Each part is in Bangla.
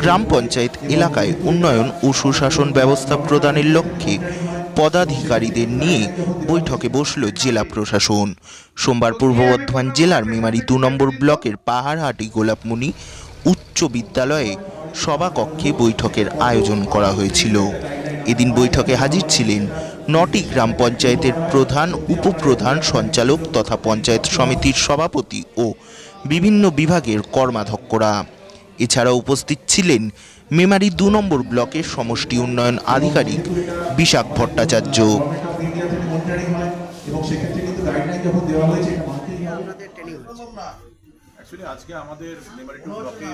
গ্রাম পঞ্চায়েত এলাকায় উন্নয়ন ও সুশাসন ব্যবস্থা প্রদানের লক্ষ্যে পদাধিকারীদের নিয়ে বৈঠকে বসল জেলা প্রশাসন। সোমবার পূর্ব বর্ধমান জেলার মেমারি দু নম্বর ব্লকের পাহাড়হাটি গোলাপমণি উচ্চ বিদ্যালয়ে সভাকক্ষে বৈঠকের আয়োজন করা হয়েছিল। এদিন বৈঠকে হাজির ছিলেন নটি গ্রাম পঞ্চায়েতের প্রধান, উপপ্রধান সঞ্চালক তথা পঞ্চায়েত সমিতির সভাপতি ও বিভিন্ন বিভাগের কর্মাধ্যক্ষরা। এছাড়া উপস্থিত ছিলেন মেমারি দু নম্বর ব্লকের সমষ্টি উন্নয়ন আধিকারিক বিশাখ ভট্টাচার্য। অ্যাকচুয়ালি আজকে আমাদের মেমারি টু ব্লকে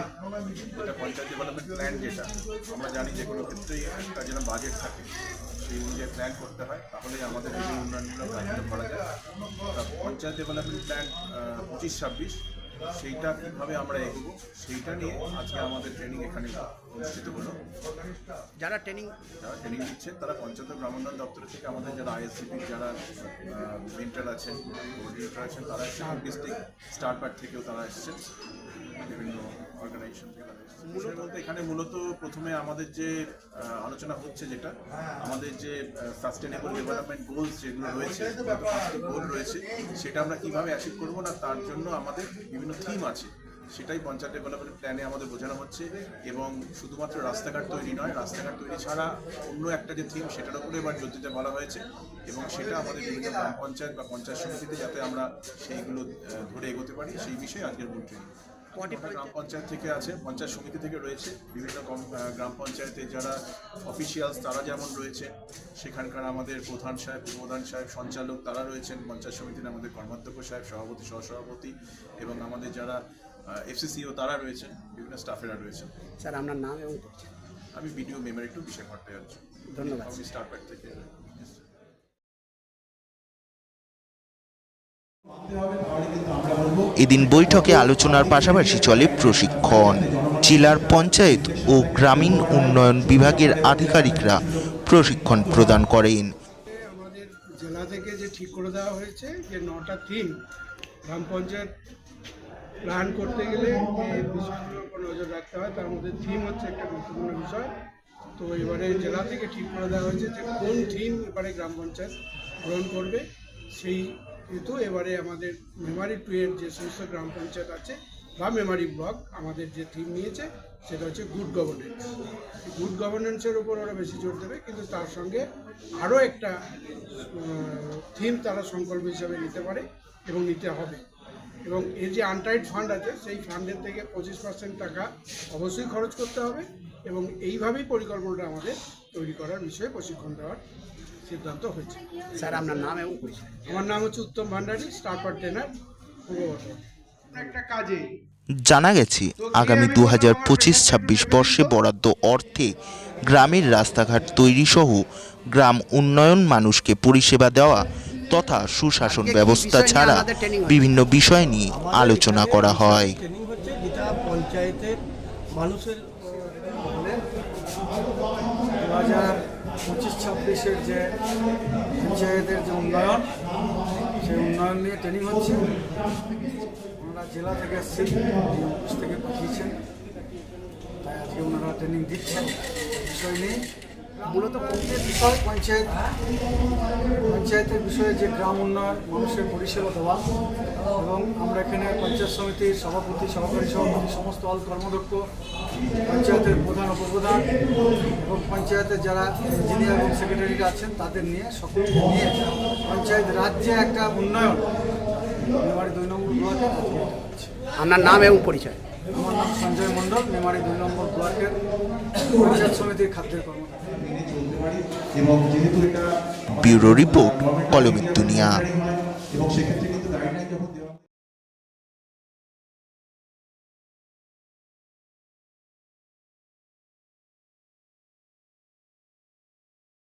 যেটা পঞ্চায়েত ডেভেলপমেন্ট প্ল্যান যেটা আমরা জানি যে কোনো ক্ষেত্রেই একটা যেন বাজেট থাকে সেই অনুযায়ী প্ল্যান করতে হয় তাহলেই আমাদের এই উন্নয়নমূলক কাজগুলো করা যায়। পঞ্চায়েত ডেভেলপমেন্ট প্ল্যান পঁচিশ ছাব্বিশ সেইটা কীভাবে আমরা এগোবো সেইটা নিয়ে আজকে আমাদের ট্রেনিং এখানে অনুষ্ঠিত হলো। যারা ট্রেনিং যারা ট্রেনিং দিচ্ছে তারা পঞ্চায়েত গ্রামোন্নয়ন দপ্তর থেকে আমাদের যারা আইএসসিপি যারা মেন্টাল আছেন কোঅর্ডিনেটর আছেন তারা এসেছেন ডিস্ট্রিক্ট স্টারপার থেকেও তারা এসেছেন। বিভিন্ন অর্গানাইজেশন এখানে মূলত প্রথমে আমাদের যে আলোচনা হচ্ছে যেটা আমাদের যে সাস্টেনেবল ডেভেলপমেন্ট গোলস যেগুলো রয়েছে গোল রয়েছে সেটা আমরা কীভাবে অ্যাচিভ করব না তার জন্য আমাদের বিভিন্ন থিম আছে। সেটাই পঞ্চায়েত ডেভেলপমেন্ট প্ল্যানে আমাদের বোঝানো হচ্ছে এবং শুধুমাত্র রাস্তাঘাট তৈরি নয় রাস্তাঘাট তৈরি ছাড়া অন্য একটা যে থিম সেটার উপরে এবার জোর দিতে বলা হয়েছে এবং সেটা আমাদের বিভিন্ন গ্রাম পঞ্চায়েত বা পঞ্চায়েত সমিতিতে যাতে আমরা সেইগুলো ধরে এগোতে পারি সেই বিষয়ে আজকের মূল ট্রেনিং কটি গ্রাম পঞ্চায়েত থেকে আছে পঞ্চায়েত সমিতি থেকে রয়েছে বিভিন্ন গ্রাম পঞ্চায়েতে যারা অফিসিয়ালস তারা যেমন রয়েছে সেখানকার আমাদের প্রধান সাহেব উপপ্রধান সাহেব সঞ্চালক তারা রয়েছেন পঞ্চায়েত সমিতির আমাদের কর্মাধ্যক্ষ সাহেব সভাপতি সহসভাপতি এবং আমাদের যারা এফসিসিও তারা রয়েছেন বিভিন্ন স্টাফেরা রয়েছেন। স্যার আপনার নাম এবং আমি video memory to Bishakh Bhattacharya ধন্যবাদ। আমি থেকে। এদিন বৈঠকে আলোচনার পাশাপাশি চলে প্রশিক্ষণ। জেলার পঞ্চায়েত ও গ্রামীণ উন্নয়ন বিভাগের আধিকারিকরা প্রশিক্ষণ প্রদান করেন। আমাদের জেলা থেকে যে ঠিক করে দেওয়া হয়েছে যে নটা থিম গ্রাম পঞ্চায়েত প্ল্যান করতে গেলে যে বিষয়গুলোর উপর নজর রাখতে হয়। তার মধ্যে থিম হচ্ছে একটা গুরুত্বপূর্ণ বিষয়। তো এবারে জেলা থেকে ঠিক করে দেওয়া হয়েছে যে কোন থিম এবারে গ্রাম পঞ্চায়েত গ্রহণ করবে, সেই কিন্তু এবারে আমাদের মেমারি টু এর যে সমস্ত গ্রাম পঞ্চায়েত আছে বা মেমারি ব্লক আমাদের যে থিম নিয়েছে, সেটা হচ্ছে গুড গভর্নেন্স গুড গভর্নেন্সের উপর ওরা বেশি জোর দেবে, কিন্তু তার সঙ্গে আরও একটা থিম তারা সংকল্প হিসাবে নিতে পারে এবং নিতে হবে। এবং এর যে আনটাইড ফান্ড আছে, সেই ফান্ডের থেকে পঁচিশ পার্সেন্ট টাকা অবশ্যই খরচ করতে হবে এবং এইভাবেই পরিকল্পনাটা আমাদের তৈরি করার বিষয়ে প্রশিক্ষণ দেওয়ার সিদ্ধান্ত হয়েছে। স্যার আপনার নাম এবং পরিচয়। আমার নাম হচ্ছে উত্তম ভান্ডারী স্টারপার ট্রেনার পূর্ব একটা কাজে জানা গেছে আগামী দু হাজার পঁচিশ ছাব্বিশ বর্ষে বরাদ্দ অর্থে গ্রামের রাস্তাঘাট তৈরি সহ গ্রাম উন্নয়ন মানুষকে পরিষেবা দেওয়া তথা সুশাসন ব্যবস্থা ছাড়া বিভিন্ন বিষয় নিয়ে আলোচনা করা হয়। ট্রেনিং হচ্ছে যেটা পঞ্চায়েতের মানুষের হাজার পঁচিশ, ছাব্বিশের যে পঞ্চায়েতের যে উন্নয়ন, সেই উন্নয়ন নিয়ে ট্রেনিং হচ্ছে। ওনারা জেলা থেকে এসছেন অফিস থেকে পাঠিয়েছেন। তাই আজকে ওনারা ট্রেনিং দিচ্ছেন। বিষয় নিয়ে মূলত প্রত্যেক বিষয় পঞ্চায়েত, পঞ্চায়েতের বিষয়ে যে গ্রাম উন্নয়ন, মানুষের পরিষেবা দেওয়া এবং আমরা এখানে পঞ্চায়েত সমিতির সভাপতি, সহকারী সভাপতি, সমস্ত অল কর্মদক্ষ পঞ্চায়েতের প্রধান উপপ্রধান এবং পঞ্চায়েতের যারা ইঞ্জিনিয়ার এবং সেক্রেটারিরা আছেন তাদের নিয়ে সকলকে নিয়ে পঞ্চায়েত রাজ্যে একটা উন্নয়ন মেমারি দুই নম্বর ব্লকে। আপনার নাম এবং পরিচয় আমার নাম সঞ্জয় মণ্ডল মেমারি দুই নম্বর ব্লকের পঞ্চায়েত সমিতির খাদ্যের কর্মকর্তা এবং যেহেতু এটা ব্যুরো রিপোর্ট কলমের দুনিয়া এবং সেক্ষেত্রে